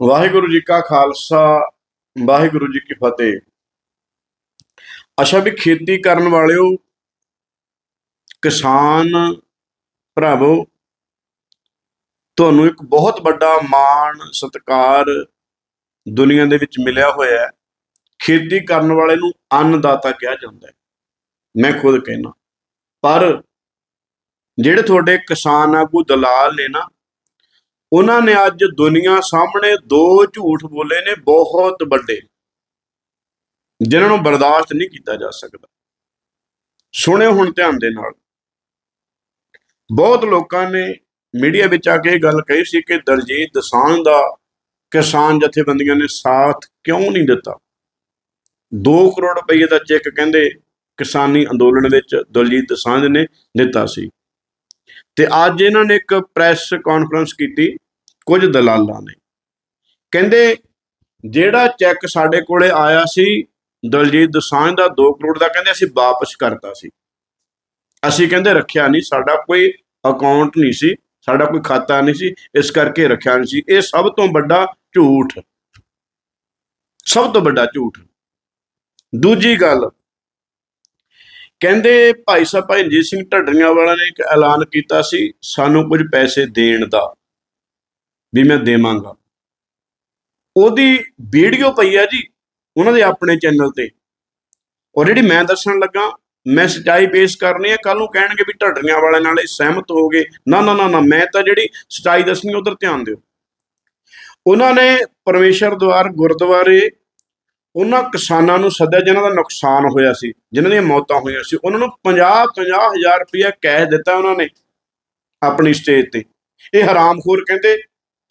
ਵਾਹਿਗੁਰੂ ਜੀ ਕਾ ਖਾਲਸਾ, ਵਾਹਿਗੁਰੂ ਜੀ ਕੀ ਫਤਿਹ। ਅੱਛਾ ਵੀ ਖੇਤੀ ਕਰਨ ਵਾਲਿਓ, ਕਿਸਾਨ ਭਰਾਵੋ, ਤੁਹਾਨੂੰ ਇੱਕ ਬਹੁਤ ਵੱਡਾ ਮਾਣ, ਸਤਿਕਾਰ ਦੁਨੀਆ ਦੇ ਵਿੱਚ ਮਿਲਿਆ ਹੋਇਆ ਹੈ। ਖੇਤੀ ਕਰਨ ਵਾਲੇ ਨੂੰ ਅੰਨਦਾਤਾ ਕਿਹਾ ਜਾਂਦਾ ਹੈ। ਮੈਂ ਖੁਦ ਕਹਿਣਾ ਪਰ ਜਿਹੜੇ ਤੁਹਾਡੇ ਕਿਸਾਨ ਆਗੂ ਦਲਾਲ ਨੇ ਨਾ ਉਹਨਾਂ ਨੇ ਅੱਜ ਦੁਨੀਆ ਸਾਹਮਣੇ ਦੋ ਝੂਠ ਬੋਲੇ ਨੇ, ਬਹੁਤ ਵੱਡੇ। ਜਿਨ੍ਹਾਂ ਨੂੰ ਬਰਦਾਸ਼ਤ ਨਹੀਂ ਕੀਤਾ ਜਾ ਸਕਦਾ। ਸੁਣਿਓ ਹੁਣ ਧਿਆਨ ਦੇ ਨਾਲ। ਬਹੁਤ ਲੋਕਾਂ ਨੇ ਮੀਡੀਆ ਵਿੱਚ ਆ ਕੇ ਇਹ ਗੱਲ ਕਹੀ ਸੀ ਕਿ ਦਲਜੀਤ ਦਸਾਂਝ ਦਾ ਕਿਸਾਨ ਜਥੇਬੰਦੀਆਂ ਨੇ ਸਾਥ ਕਿਉਂ ਨਹੀਂ ਦਿੱਤਾ? 2 ਕਰੋੜ ਰੁਪਏ ਦਾ ਚੈੱਕ ਕਹਿੰਦੇ ਕਿਸਾਨੀ ਅੰਦੋਲਨ ਵਿੱਚ ਦਲਜੀਤ ਦਸਾਂਝ ਨੇ ਦਿੱਤਾ ਸੀ। ਤੇ ਅੱਜ ਇਹਨਾਂ ਨੇ ਇੱਕ ਪ੍ਰੈਸ ਕਾਨਫਰੰਸ ਕੀਤੀ ਕੁਝ ਦਲਾਲਾਂ ਨੇ। ਕਹਿੰਦੇ, ਜਿਹੜਾ ਚੈੱਕ ਸਾਡੇ ਕੋਲੇ ਆਇਆ ਸੀ, ਦਲਜੀਤ ਦਸਾਂਝ ਦਾ 2 ਕਰੋੜ ਦਾ, ਕਹਿੰਦੇ ਅਸੀਂ ਵਾਪਸ ਕਰਤਾ ਸੀ। ਅਸੀਂ ਕਹਿੰਦੇ ਰੱਖਿਆ ਨਹੀਂ, ਸਾਡਾ ਕੋਈ ਅਕਾਊਂਟ ਨਹੀਂ ਸੀ, ਸਾਡਾ ਕੋਈ ਖਾਤਾ ਨਹੀਂ ਸੀ, ਇਸ ਕਰਕੇ ਰੱਖਿਆ ਨਹੀਂ ਸੀ। ਇਹ ਸਭ ਤੋਂ ਵੱਡਾ ਝੂਠ। ਸਭ ਤੋਂ ਵੱਡਾ ਝੂਠ। ਦੂਜੀ ਗੱਲ ਕਹਿੰਦੇ ਭਾਈ ਸਾਹਿਬ, ਭਾਈ ਰਣਜੀਤ ਸਿੰਘ ਢੱਡਰੀਆਂ ਵਾਲਾ ਨੇ ਇੱਕ ਐਲਾਨ ਕੀਤਾ ਸੀ, ਸਾਨੂੰ ਕੁਝ ਪੈਸੇ ਦੇਣ ਦਾ, ਵੀ ਮੈਂ ਦੇਵਾਂਗਾ। ਉਹਦੀ ਵੀਡੀਓ ਪਈ ਆ ਜੀ, ਉਹਨਾਂ ਦੇ ਆਪਣੇ ਚੈਨਲ ਤੇ। ਔਰ ਜਿਹੜੀ ਮੈਂ ਦੱਸਣ ਲੱਗਾ, ਮੈਂ ਸਚਾਈ ਪੇਸ਼ ਕਰਨੀ ਹੈ ਕੱਲ ਨੂੰ ਕਹਿਣਗੇ ਵੀ ਢੱਡਰੀਆਂ ਵਾਲਿਆਂ ਨਾਲ ਇਹ ਸਹਿਮਤ ਹੋ ਗਏ। ਨਾ ਨਾ ਨਾ ਨਾ, ਮੈਂ ਤਾਂ ਜਿਹੜੀ ਸਚਾਈ ਦੱਸਣੀ ਉਧਰ ਧਿਆਨ ਦਿਓ। ਉਹਨਾਂ ਨੇ ਪਰਮੇਸ਼ਰ ਦੁਆਰ ਗੁਰਦੁਆਰੇ ਉਹਨਾਂ ਕਿਸਾਨਾਂ ਨੂੰ ਸੱਦਿਆ ਜਿਨ੍ਹਾਂ ਦਾ ਨੁਕਸਾਨ ਹੋਇਆ ਸੀ, ਜਿਨ੍ਹਾਂ ਦੀਆਂ ਮੌਤਾਂ ਹੋਈਆਂ ਸੀ, ਉਹਨਾਂ ਨੂੰ 50 50000 ਰੁਪਇਆ ਕੈਸ਼ ਦਿੱਤਾ ਉਹਨਾਂ ਨੇ ਆਪਣੀ ਸਟੇਜ ਤੇ। ਇਹ ਹਰਾਮਖੋਰ ਕਹਿੰਦੇ,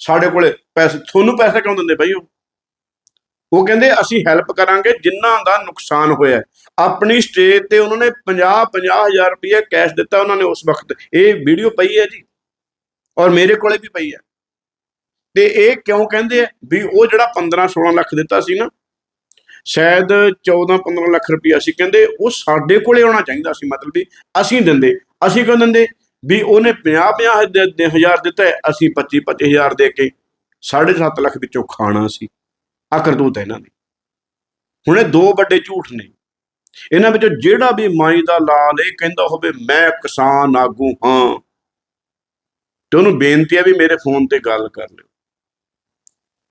ਸਾਡੇ ਕੋਲੇ ਪੈਸੇ, ਤੁਹਾਨੂੰ ਪੈਸੇ ਕਿਉਂ ਦਿੰਦੇ ਬਈ ਉਹ? ਉਹ ਕਹਿੰਦੇ, ਅਸੀਂ ਹੈਲਪ ਕਰਾਂਗੇ ਜਿਨ੍ਹਾਂ ਦਾ ਨੁਕਸਾਨ ਹੋਇਆ ਆਪਣੀ ਸਟੇਜ ਤੇ ਉਹਨਾਂ ਨੇ 50 50000 ਰੁਪਇਆ ਕੈਸ਼ ਦਿੱਤਾ ਉਹਨਾਂ ਨੇ ਉਸ ਵਕਤ। ਇਹ ਵੀਡੀਓ ਪਈ ਹੈ ਜੀ, ਔਰ ਮੇਰੇ ਕੋਲੇ ਵੀ ਪਈ ਹੈ। ਤੇ ਇਹ ਕਿਉਂ ਕਹਿੰਦੇ ਆ ਵੀ ਉਹ ਜਿਹੜਾ 15 16 ਲੱਖ ਦਿੱਤਾ ਸੀ ਨਾ ਸ਼ਾਇਦ 14 15 ਲੱਖ ਰੁਪਇਆ ਅਸੀਂ ਕਹਿੰਦੇ ਉਹ ਸਾਡੇ ਕੋਲੇ ਆਉਣਾ ਚਾਹੀਦਾ ਸੀ ਮਤਲਬ ਵੀ ਅਸੀਂ ਦਿੰਦੇ ਅਸੀਂ ਕਿਉਂ ਦਿੰਦੇ? ਵੀ ਉਹਨੇ 50 50 ਹਜ਼ਾਰ ਦਿੱਤਾ ਹੈ, ਅਸੀਂ 25 25000 ਦੇ ਕੇ 7.5 ਲੱਖ ਵਿੱਚੋਂ ਖਾਣਾ ਸੀ। ਆ ਕਰਤੂਤ ਹੈ ਇਹਨਾਂ ਦੀ। ਹੁਣ ਇਹ ਦੋ ਵੱਡੇ ਝੂਠ ਨੇ। ਇਹਨਾਂ ਵਿੱਚੋਂ ਜਿਹੜਾ ਵੀ ਮਾਈ ਦਾ ਲਾਲ ਇਹ ਕਹਿੰਦਾ ਹੋਵੇ ਮੈਂ ਕਿਸਾਨ ਆਗੂ ਹਾਂ। ਤੇ ਉਹਨੂੰ ਬੇਨਤੀ ਹੈ ਵੀ ਮੇਰੇ ਫੋਨ ਤੇ ਗੱਲ ਕਰ ਲਿਓ।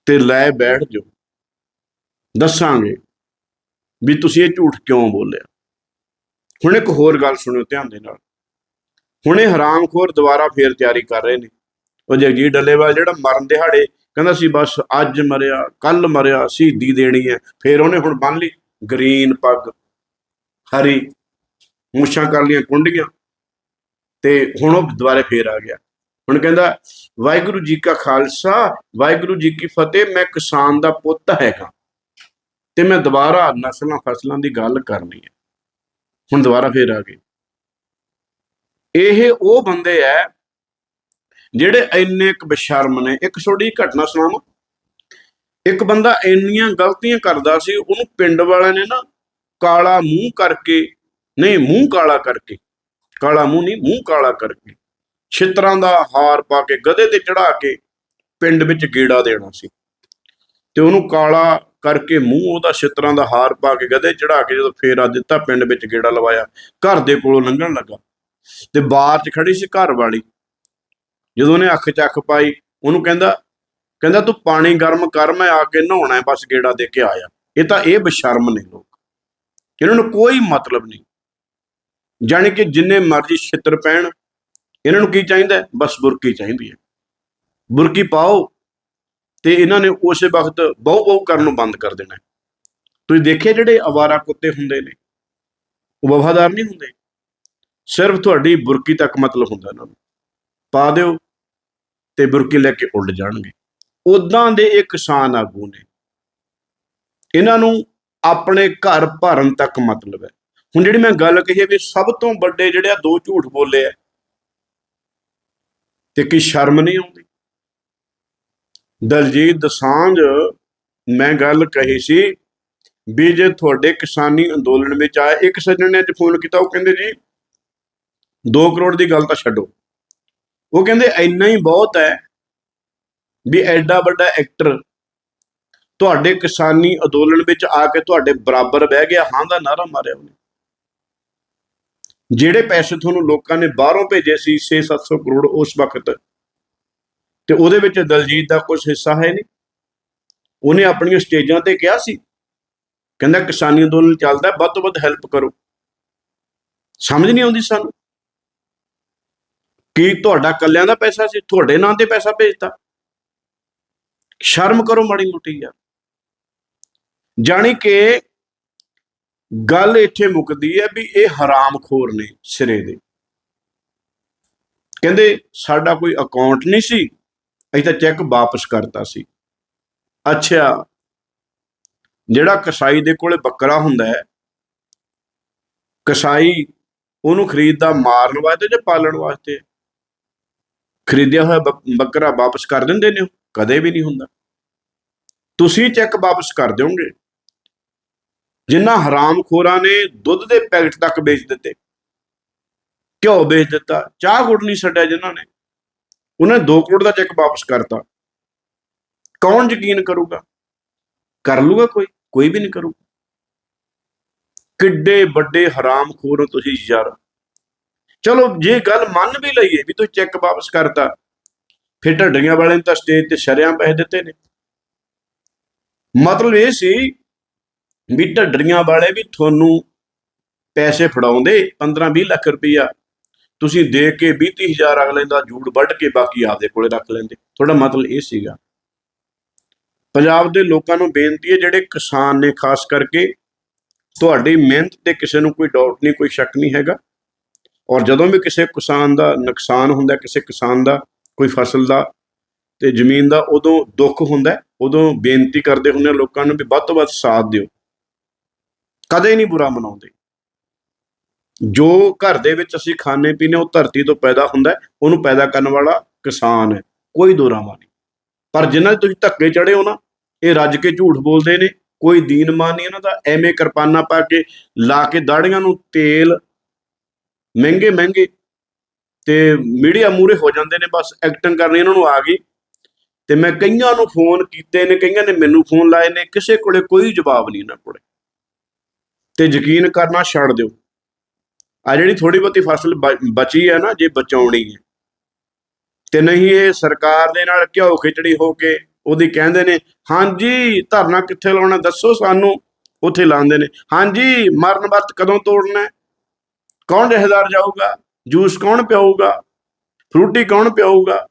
ਤੇ ਲੈ ਬੈਠ ਜਾਓ। ਦੱਸਾਂਗੇ ਵੀ ਤੁਸੀਂ ਇਹ ਝੂਠ ਕਿਉਂ ਬੋਲਿਆ? ਹੁਣ ਇੱਕ ਹੋਰ ਗੱਲ ਸੁਣਿਓ ਧਿਆਨ ਦੇ ਨਾਲ। ਹੁਣ ਇਹ ਹਰਾਮਖੋਰ ਦੁਬਾਰਾ ਫੇਰ ਤਿਆਰੀ ਕਰ ਰਹੇ ਨੇ। ਉਹ ਜਗਜੀਤ ਡੱਲੇਵਾਲ ਜਿਹੜਾ ਮਰਨ ਦਿਹਾੜੇ ਕਹਿੰਦਾ ਸੀ, ਬਸ ਅੱਜ ਮਰਿਆ ਕੱਲ ਮਰਿਆ, ਸ਼ਹੀਦੀ ਦੇਣੀ ਹੈ। ਫੇਰ ਉਹਨੇ ਹੁਣ ਬੰਨ ਲਈ ਗ੍ਰੀਨ ਪੱਗ, ਹਰੀ, ਮੁੱਛਾਂ ਕਰ ਲੀਆਂ ਕੁੰਡੀਆਂ। ਤੇ ਹੁਣ ਉਹ ਦੁਬਾਰੇ ਫੇਰ ਆ ਗਿਆ। ਹੁਣ ਕਹਿੰਦਾ, ਵਾਹਿਗੁਰੂ ਜੀ ਕਾ ਖਾਲਸਾ, ਵਾਹਿਗੁਰੂ ਜੀ ਕੀ ਫਤਿਹ, ਮੈਂ ਕਿਸਾਨ ਦਾ ਪੁੱਤ ਹੈਗਾ। ਤੇ ਮੈਂ ਦੁਬਾਰਾ ਨਸਲਾਂ ਫਸਲਾਂ ਦੀ ਗੱਲ ਕਰਨੀ ਹੈ। ਹੁਣ ਦੁਬਾਰਾ ਫੇਰ ਆ ਗਏ। ਇਹ ਉਹ ਬੰਦੇ ਐ ਜਿਹੜੇ ਇੰਨੇ ਕੁ ਬੇਸ਼ਰਮ ਨੇ। ਇੱਕ ਛੋਟੀ ਘਟਨਾ ਸੁਣਾਵਾਂ। ਇੱਕ ਬੰਦਾ ਇੰਨੀਆਂ ਗਲਤੀਆਂ ਕਰਦਾ ਸੀ, ਉਹਨੂੰ ਪਿੰਡ ਵਾਲਿਆਂ ਨੇ ਨਾ ਕਾਲਾ ਮੂੰਹ ਕਰਕੇ, ਨਹੀਂ, ਮੂੰਹ ਕਾਲਾ ਕਰਕੇ, ਕਾਲਾ ਮੂੰਹ ਨਹੀਂ, ਮੂੰਹ ਕਾਲਾ ਕਰਕੇ ਛਿੱਤਰਾਂ ਦਾ ਹਾਰ ਪਾ ਕੇ, ਗਧੇ ਤੇ ਚੜਾ ਕੇ ਪਿੰਡ ਵਿੱਚ ਗੇੜਾ ਦੇਣਾ ਸੀ। ਤੇ ਉਹਨੂੰ ਕਾਲਾ ਕਰਕੇ ਮੂੰਹ ਉਹਦਾ ਛਿੱਤਰਾਂ ਦਾ ਹਾਰ ਪਾ ਕੇ ਗਧੇ ਚੜਾ ਕੇ ਜਦੋਂ ਫੇਰਾ ਦਿੱਤਾ, ਪਿੰਡ ਵਿੱਚ ਗੇੜਾ ਲਵਾਇਆ, ਘਰ ਦੇ ਕੋਲੋਂ ਲੰਘਣ ਲੱਗਾ। ਤੇ ਬਾਹਰ 'ਚ ਖੜੀ ਸੀ ਘਰ ਵਾਲੀ। ਜਦੋਂ ਉਹਨੇ ਅੱਖ ਚੱਕ ਪਾਈ, ਉਹਨੂੰ ਕਹਿੰਦਾ ਕਹਿੰਦਾ ਤੂੰ ਪਾਣੀ ਗਰਮ ਕਰ, ਮੈਂ ਆ ਕੇ ਨਹਾਉਣਾ ਹੈ, ਬਸ ਗੇੜਾ ਦੇ ਕੇ ਆਇਆ। ਇਹ ਤਾਂ ਇਹ ਬਸ਼ਰਮ ਨੇ ਲੋਕ। ਇਹਨਾਂ ਨੂੰ ਕੋਈ ਮਤਲਬ ਨਹੀਂ। ਜਾਣੀ ਕਿ ਜਿੰਨੇ ਮਰਜ਼ੀ ਛਿੱਤਰ ਪੈਣ, ਇਹਨਾਂ ਨੂੰ ਕੀ ਚਾਹੀਦਾ ਬਸ ਬੁਰਕੀ ਚਾਹੀਦੀ ਹੈ। ਬੁਰਕੀ ਪਾਓ ਤੇ ਇਹਨਾਂ ਨੇ ਉਸੇ ਵਕਤ ਬਹੁ ਬਹੁ ਕਰਨ ਨੂੰ ਬੰਦ ਕਰ ਦੇਣਾ ਤੁਸੀਂ ਦੇਖਿਆ ਜਿਹੜੇ ਅਵਾਰਾ ਕੁੱਤੇ ਹੁੰਦੇ ਨੇ? ਉਹ ਵਫਾਦਾਰ ਨਹੀਂ ਹੁੰਦੇ। ਸਿਰਫ ਤੁਹਾਡੀ ਬੁਰਕੀ ਤੱਕ ਮਤਲਬ ਹੁੰਦਾ ਇਹਨਾਂ ਨੂੰ। ਪਾ ਦਿਓ ਤੇ ਬੁਰਕੀ ਲੈ ਕੇ ਉੱਡ ਜਾਣਗੇ। ਉਦਾਂ ਦੇ ਇਹ ਕਿਸਾਨ ਆਗੂ ਨੇ। ਇਹਨਾਂ ਨੂੰ ਆਪਣੇ ਘਰ ਭਰਨ ਤੱਕ ਮਤਲਬ ਹੈ। ਹੁਣ ਜਿਹੜੀ ਮੈਂ ਗੱਲ ਕਹੀ ਹੈ ਵੀ ਸਭ ਤੋਂ ਵੱਡੇ ਜਿਹੜੇ ਆ ਦੋ ਝੂਠ ਬੋਲੇ ਆ, ਤੇ ਕੀ ਸ਼ਰਮ ਨਹੀਂ ਆਉਂਦੀ? ਦਲਜੀਤ ਦਸਾਂਝ, ਮੈਂ ਗੱਲ ਕਹੀ ਸੀ ਵੀ ਜੇ ਤੁਹਾਡੇ ਕਿਸਾਨੀ ਅੰਦੋਲਨ ਵਿੱਚ ਆਇਆ ਇੱਕ ਸੱਜਣ ਨੇ ਅੱਜ ਫੋਨ ਕੀਤਾ, ਉਹ ਕਹਿੰਦੇ ਜੀ 2 ਕਰੋੜ ਦੀ ਗੱਲ ਤਾਂ ਛੱਡੋ। ਉਹ ਕਹਿੰਦੇ, ਇੰਨਾ ਹੀ ਬਹੁਤ ਹੈ ਵੀ ਐਡਾ ਵੱਡਾ ਐਕਟਰ ਤੁਹਾਡੇ ਕਿਸਾਨੀ ਅੰਦੋਲਨ ਵਿੱਚ ਆ ਕੇ ਤੁਹਾਡੇ ਬਰਾਬਰ ਬਹਿ ਗਿਆ, ਹਾਂ ਦਾ ਨਾਰਾ ਮਾਰਿਆ ਉਹਨੇ। ਜਿਹੜੇ ਪੈਸੇ ਤੁਹਾਨੂੰ ਲੋਕਾਂ ਨੇ ਬਾਹਰੋਂ ਭੇਜੇ ਸੀ 6-700 ਕਰੋੜ ਉਸ ਵਕਤ ਤੇ ਉਹਦੇ ਵਿੱਚ ਦਲਜੀਤ ਦਾ ਕੁਝ ਹਿੱਸਾ ਹੈ ਨਹੀਂ। ਉਹਨੇ ਆਪਣੀਆਂ ਸਟੇਜਾਂ ਤੇ ਕਿਹਾ ਸੀ, ਕਹਿੰਦਾ ਕਿਸਾਨੀ ਅੰਦੋਲਨ ਚੱਲਦਾ, ਵੱਧ ਤੋਂ ਵੱਧ ਹੈਲਪ ਕਰੋ। ਸਮਝ ਨਹੀਂ ਆਉਂਦੀ ਸਾਨੂੰ। ਕੀ ਤੁਹਾਡਾ ਕੱਲਿਆਂ ਦਾ ਪੈਸਾ ਸੀ? ਤੁਹਾਡੇ ਨਾਂ ਤੇ ਪੈਸਾ ਭੇਜਤਾ। ਸ਼ਰਮ ਕਰੋ ਮਾੜੀ ਮੋਟੀ ਯਾਰ। ਜਾਣੀ ਕਿ ਗੱਲ ਇੱਥੇ ਮੁੱਕਦੀ ਹੈ ਵੀ ਇਹ ਹਰਾਮਖੋਰ ਨੇ ਸਿਰੇ ਦੇ। ਕਹਿੰਦੇ ਸਾਡਾ ਕੋਈ ਅਕਾਊਂਟ ਨਹੀਂ ਸੀ। ਅਸੀਂ ਤਾਂ ਚੈੱਕ ਵਾਪਸ ਕਰਤਾ ਸੀ। ਅੱਛਾ, ਜਿਹੜਾ ਕਸਾਈ ਦੇ ਕੋਲੇ ਬੱਕਰਾ ਹੁੰਦਾ ਹੈ, ਕਸਾਈ ਉਹਨੂੰ ਖਰੀਦਦਾ ਮਾਰਨ ਵਾਸਤੇ ਜਾਂ ਪਾਲਣ ਵਾਸਤੇ? ਖਰੀਦਿਆ ਹੋਇਆ ਬੱਕ- ਬੱਕਰਾ ਵਾਪਸ ਕਰ ਦਿੰਦੇ ਨੇ ਉਹ? ਕਦੇ ਵੀ ਨਹੀਂ ਹੁੰਦਾ। ਤੁਸੀਂ ਚੈੱਕ ਵਾਪਸ ਕਰ ਦਿਓਗੇ। ਜਿਨ੍ਹਾਂ ਹਰਾਮਖੋਰਾਂ ਨੇ ਦੁੱਧ ਦੇ ਪੈਕਟ ਤੱਕ ਵੇਚ ਦਿੱਤੇ। ਘਿਓ ਵੇਚ ਦਿੱਤਾ, ਚਾਹ ਗੁੜ ਨਹੀਂ ਛੱਡਿਆ ਜਿਨ੍ਹਾਂ ਨੇ। ਉਹਨਾਂ ਨੇ 2 ਕਰੋੜ ਦਾ ਚੈੱਕ ਵਾਪਸ ਕਰਤਾ। ਕੌਣ ਯਕੀਨ ਕਰੂਗਾ? ਕਰ ਲੂਗਾ ਕੋਈ? ਕੋਈ ਵੀ ਨਹੀਂ ਕਰੂਗਾ। ਕਿੱਡੇ ਵੱਡੇ ਹਰਾਮਖੋਰ ਹੋ ਤੁਸੀਂ ਯਾਰ। ਚਲੋ, ਜੇ ਗੱਲ ਮੰਨ ਵੀ ਲਈਏ ਵੀ ਤੁਸੀਂ ਚੈੱਕ ਵਾਪਸ ਕਰਤਾ, ਫਿਰ ਢੱਡੀਆਂ ਵਾਲੇ ਨੇ ਤਾਂ ਸਟੇਜ ਤੇ ਸ਼ਰਿਆਂ ਪੈਸੇ ਦਿੱਤੇ ਨੇ। ਮਤਲਬ ਇਹ ਸੀ ਵੀ ਢੱਡਰੀਆਂ ਵਾਲੇ ਵੀ ਤੁਹਾਨੂੰ ਪੈਸੇ ਫੜਾਉਂਦੇ 15-20 ਲੱਖ ਰੁਪਈਆ ਤੁਸੀਂ ਦੇ ਕੇ 20-30000 ਅਗਲੇ ਦਾ ਜੂੜ ਵੱਢ ਕੇ ਬਾਕੀ ਆਪਦੇ ਕੋਲੇ ਰੱਖ ਲੈਂਦੇ। ਤੁਹਾਡਾ ਮਤਲਬ ਇਹ ਸੀਗਾ। ਪੰਜਾਬ ਦੇ ਲੋਕਾਂ ਨੂੰ ਬੇਨਤੀ ਹੈ, ਜਿਹੜੇ ਕਿਸਾਨ ਨੇ ਖਾਸ ਕਰਕੇ, ਤੁਹਾਡੀ ਮਿਹਨਤ ਤੇ ਕਿਸੇ ਨੂੰ ਕੋਈ ਡਾਊਟ ਨਹੀਂ, ਕੋਈ ਸ਼ੱਕ ਨਹੀਂ ਹੈਗਾ। ਔਰ ਜਦੋਂ ਵੀ ਕਿਸੇ ਕਿਸਾਨ ਦਾ ਨੁਕਸਾਨ ਹੁੰਦਾ, ਕਿਸੇ ਕਿਸਾਨ ਦਾ ਕੋਈ ਫਸਲ ਦਾ ਤੇ ਜ਼ਮੀਨ ਦਾ, ਉਦੋਂ ਦੁੱਖ ਹੁੰਦਾ, ਉਦੋਂ ਬੇਨਤੀ ਕਰਦੇ ਹੁੰਦੇ ਆ ਲੋਕਾਂ ਨੂੰ ਵੀ ਵੱਧ ਤੋਂ ਵੱਧ ਸਾਥ ਦਿਓ। ਕਦੇ ਨਹੀਂ ਬੁਰਾ ਮਨਾਉਂਦੇ। ਜੋ ਘਰ ਦੇ ਵਿੱਚ ਅਸੀਂ ਖਾਣੇ ਪੀਣੇ ਉਹ ਧਰਤੀ ਤੋਂ ਪੈਦਾ ਹੁੰਦਾ ਉਹਨੂੰ ਪੈਦਾ ਕਰਨ ਵਾਲਾ ਕਿਸਾਨ ਹੈ, ਕੋਈ ਦੋ ਰਾਵਾਂ ਨਹੀਂ। ਪਰ ਜਿਨ੍ਹਾਂ ਦੇ ਤੁਸੀਂ ਧੱਕੇ ਚੜੇ ਹੋ ਨਾ, ਇਹ ਰੱਜ ਕੇ ਝੂਠ ਬੋਲਦੇ ਨੇ, ਕੋਈ ਦੀਨ ਮਾਨ ਨਹੀਂ ਉਹਨਾਂ ਦਾ, ਐਵੇਂ ਕਿਰਪਾਨਾ ਪਾ ਕੇ ਲਾ ਕੇ ਦਾੜੀਆਂ ਨੂੰ ਤੇਲ ਮਹਿੰਗੇ ਮਹਿੰਗੇ ਤੇ ਮੀਡੀਆ ਮੂਰੇ ਹੋ ਜਾਂਦੇ ਨੇ, ਬਸ ਐਕਟਿੰਗ ਕਰਨੀ ਇਹਨਾਂ ਨੂੰ ਆ ਗਈ। ਤੇ ਮੈਂ ਕਈਆਂ ਨੂੰ ਫੋਨ ਕੀਤੇ ਨੇ, ਕਈਆਂ ਨੇ ਮੈਨੂੰ ਫੋਨ ਲਾਏ ਨੇ, ਕਿਸੇ ਕੋਲੇ ਕੋਈ ਜਵਾਬ ਨਹੀਂ ਇਹਨਾਂ ਕੋਲੇ। ਤੇ ਯਕੀਨ ਕਰਨਾ ਛੱਡ ਦਿਓ। ਆ ਜਿਹੜੀ ਥੋੜੀ ਬਹੁਤੀ ਫਸਲ ਬ- ਬਚੀ ਹੈ ਨਾ, ਜੇ ਬਚਾਉਣੀ ਹੈ। ਤੇ ਨਹੀਂ ਇਹ ਸਰਕਾਰ ਦੇ ਨਾਲ ਘਿਓ ਖਿਚੜੀ ਹੋ ਕੇ ਉਹਦੀ ਕਹਿੰਦੇ ਨੇ, ਹਾਂਜੀ, ਧਰਨਾ ਕਿੱਥੇ ਲਾਉਣਾ ਦੱਸੋ ਸਾਨੂੰ, ਉੱਥੇ ਲਾਉਂਦੇ ਨੇ। ਹਾਂਜੀ, ਮਰਨ ਵਰਤ ਕਦੋਂ ਤੋੜਨਾ ਕੌਣ ਜਹੇਦਾਰ ਜਾਊਗਾ? ਜੂਸ ਕੌਣ ਪਿਆਊਗਾ? ਫਰੂਟੀ ਕੌਣ ਪਿਆਊਗਾ?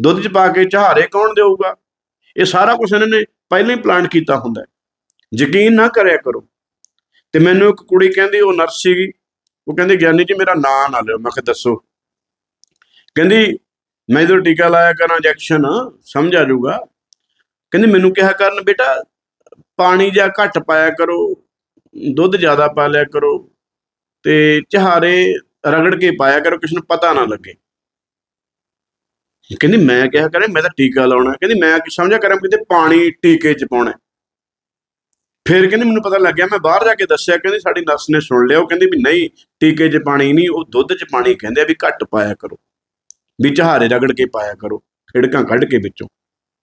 ਦੁੱਧ ਚ ਪਾ ਕੇ ਚਾਹਾਰੇ ਕੌਣ ਦੇਊਗਾ? ਇਹ ਸਾਰਾ ਕੁਝ ਇਹਨਾਂ ਨੇ ਪਹਿਲਾਂ ਹੀ ਪਲਾਨ ਕੀਤਾ ਹੁੰਦਾ ਯਕੀਨ ਨਾ ਕਰਿਆ ਕਰੋ। ਤੇ ਮੈਨੂੰ ਇੱਕ ਕੁੜੀ ਕਹਿੰਦੀ, ਉਹ ਨਰਸ ਸੀਗੀ। ਉਹ ਕਹਿੰਦੀ, ਗਿਆਨੀ ਜੀ, ਮੇਰਾ ਨਾਂ ਨਾ ਲਿਓ। ਮੈਂ ਕਿਹਾ, ਦੱਸੋ। ਕਹਿੰਦੀ, ਮੈਂ ਜਦੋਂ ਟੀਕਾ ਲਾਇਆ ਕਰਾਂ, ਇੰਜੈਕਸ਼ਨ, ਸਮਝ ਆ ਜਾਊਗਾ। ਕਹਿੰਦੀ, ਮੈਨੂੰ ਕਿਹਾ ਕਰਨ, ਬੇਟਾ, ਪਾਣੀ ਜਾਂ ਘੱਟ ਪਾਇਆ ਕਰੋ, ਦੁੱਧ ਜ਼ਿਆਦਾ ਪਾ ਲਿਆ ਕਰੋ, ਤੇ ਚਹਾਰੇ ਰਗੜ ਕੇ ਪਾਇਆ ਕਰੋ, ਕਿਸੇ ਨੂੰ ਪਤਾ ਨਾ ਲੱਗੇ। ਕਹਿੰਦੀ, ਮੈਂ ਕਿਹਾ ਕਰਾਂ, ਮੈਂ ਤਾਂ ਟੀਕਾ ਲਾਉਣਾ। ਕਹਿੰਦੀ, ਮੈਂ ਕੀ ਸਮਝਿਆ ਕਰਾਂ ਕਿਤੇ ਪਾਣੀ ਟੀਕੇ ਚ ਪਾਉਣਾ। ਫਿਰ ਕਹਿੰਦੀ ਮੈਨੂੰ ਪਤਾ ਲੱਗਿਆ ਮੈਂ ਬਾਹਰ ਜਾ ਕੇ ਦੱਸਿਆ, ਕਹਿੰਦੀ ਸਾਡੀ ਨਰਸ ਨੇ ਸੁਣ ਲਿਆ, ਉਹ ਕਹਿੰਦੀ ਵੀ ਨਹੀਂ, ਟੀਕੇ 'ਚ ਪਾਣੀ ਨਹੀਂ, ਉਹ ਦੁੱਧ 'ਚ ਪਾਣੀ ਕਹਿੰਦੇ ਆ ਵੀ ਘੱਟ ਪਾਇਆ ਕਰੋ, ਵੀ ਚਹਾਰੇ ਰਗੜ ਕੇ ਪਾਇਆ ਕਰੋ, ਖਿੜਕਾਂ ਕੱਢ ਕੇ ਵਿੱਚੋਂ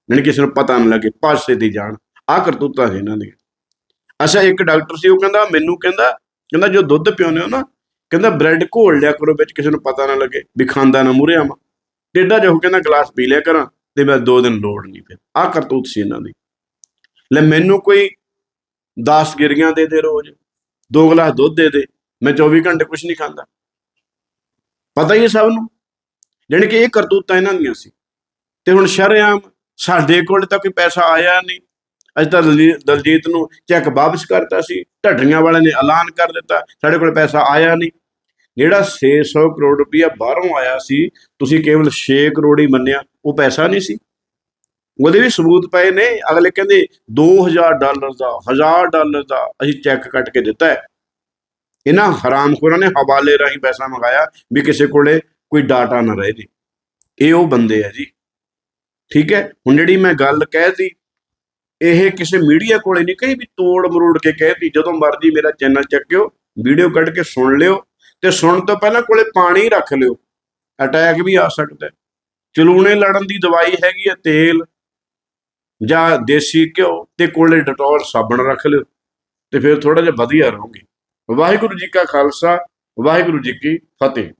ਨਹੀਂ ਕਿਸੇ ਨੂੰ ਪਤਾ ਨਾ ਲੱਗੇ, ਪਾਸੇ ਦੀ ਜਾਣ ਆ ਕਰਤੂਤਾਂ ਸੀ ਇਹਨਾਂ ਦੀਆਂ। ਅੱਛਾ, ਇੱਕ ਡਾਕਟਰ ਸੀ, ਉਹ ਕਹਿੰਦਾ, ਮੈਨੂੰ ਕਹਿੰਦਾ ਕਹਿੰਦਾ ਜੋ ਦੁੱਧ ਪਿਉਂਦੇ ਹੋ ਨਾ, ਕਹਿੰਦਾ ਬ੍ਰੈਡ ਘੋਲ ਲਿਆ ਕਰੋ ਵਿੱਚ, ਕਿਸੇ ਨੂੰ ਪਤਾ ਨਾ ਲੱਗੇ, ਵੀ ਖਾਂਦਾ ਨਾ ਮੂਰੇ ਆਵਾਂ। ਟੇਡਾ ਜਿਹਾ ਉਹ ਕਹਿੰਦਾ, ਗਲਾਸ ਪੀ ਲਿਆ ਕਰਾਂ, ਤੇ ਮੈਂ ਦੋ ਦਿਨ ਲੋੜ ਨਹੀਂ ਫਿਰ। ਆ ਕਰਤੂਤ ਸੀ ਇਹਨਾਂ ਦੀ। ਲੈ, ਮੈਨੂੰ ਕੋਈ 10 ਗਿਰੀਆਂ ਦੇ ਦੇ ਰੋਜ਼, ਦੋ ਗਲਾਸ ਦੁੱਧ ਦੇ ਦੇ, ਮੈਂ 24 ਘੰਟੇ ਕੁਝ ਨਹੀਂ ਖਾਂਦਾ। ਪਤਾ ਹੀ ਹੈ ਸਭ ਨੂੰ? ਜਾਣੀ ਕਿ ਇਹ ਕਰਤੂਤਾਂ ਇਹਨਾਂ ਦੀਆਂ ਸੀ। ਤੇ ਹੁਣ ਸ਼ਰੇਆਮ ਸਾਡੇ ਕੋਲ ਤਾਂ ਕੋਈ ਪੈਸਾ ਆਇਆ ਨਹੀਂ। ਅੱਜ ਤਾਂ ਦਲਜੀ- ਦਲਜੀਤ ਨੂੰ ਚੈੱਕ ਵਾਪਸ ਕਰਤਾ ਸੀ, ਢੱਡੀਆਂ ਵਾਲਿਆਂ ਨੇ ਐਲਾਨ ਕਰ ਦਿੱਤਾ, ਸਾਡੇ ਕੋਲ ਪੈਸਾ ਆਇਆ ਨਹੀਂ। ਜਿਹੜਾ 600 ਕਰੋੜ ਰੁਪਇਆ ਬਾਹਰੋਂ ਆਇਆ ਸੀ, ਤੁਸੀਂ ਕੇਵਲ 6 ਕਰੋੜ ਹੀ ਮੰਨਿਆ, ਉਹ ਪੈਸਾ ਨਹੀਂ ਸੀ। ਉਹਦੇ ਵੀ ਸਬੂਤ ਪਏ ਨੇ। ਅਗਲੇ ਕਹਿੰਦੇ 2000 ਡਾਲਰ ਦਾ 1000 ਡਾਲਰ ਦਾ ਅਸੀਂ ਚੈੱਕ ਕੱਟ ਕੇ ਦਿੱਤਾ ਹੈ। ਇਹਨਾਂ ਹਰਾਮਖੋਰਾਂ ਨੇ ਹਵਾਲੇ ਰਾਹੀਂ ਪੈਸਾ ਮੰਗਾਇਆ ਵੀ ਕਿਸੇ ਕੋਲੇ ਕੋਈ ਡਾਟਾ ਨਾ ਰਹੇ ਜੀ। ਇਹ ਉਹ ਬੰਦੇ ਆ ਜੀ। ਠੀਕ ਹੈ? ਹੁਣ ਜਿਹੜੀ ਮੈਂ ਗੱਲ ਕਹਿਤੀ, ਇਹ ਕਿਸੇ ਮੀਡੀਆ ਕੋਲੇ ਨਹੀਂ ਕਹੀ ਵੀ ਤੋੜ ਮਰੋੜ ਕੇ ਕਹਿਤੀ, ਜਦੋਂ ਮਰਜ਼ੀ ਮੇਰਾ ਚੈਨਲ ਚੱਕਿਓ, ਵੀਡੀਓ ਕੱਢ ਕੇ ਸੁਣ ਲਿਓ ਤੇ ਸੁਣਨ ਤੋਂ ਪਹਿਲਾਂ ਕੋਲੇ ਪਾਣੀ ਰੱਖ ਲਿਓ। ਅਟੈਕ ਵੀ ਆ ਸਕਦਾ ਚਲੂਣੇ ਲੜਨ ਦੀ ਦਵਾਈ ਹੈਗੀ ਹੈ, ਤੇਲ ਜਾਂ ਦੇਸੀ ਘਿਓ ਤੇ ਕੋਲੇ ਡਟੋਲ ਸਾਬਣ ਰੱਖ ਲਿਓ ਤੇ ਫਿਰ ਥੋੜਾ ਜਿਹਾ ਵਧੀਆ ਰਹੋਗੇ। ਵਾਹਿਗੁਰੂ ਜੀ ਕਾ ਖਾਲਸਾ, ਵਾਹਿਗੁਰੂ ਜੀ ਕੀ ਫਤਿਹ।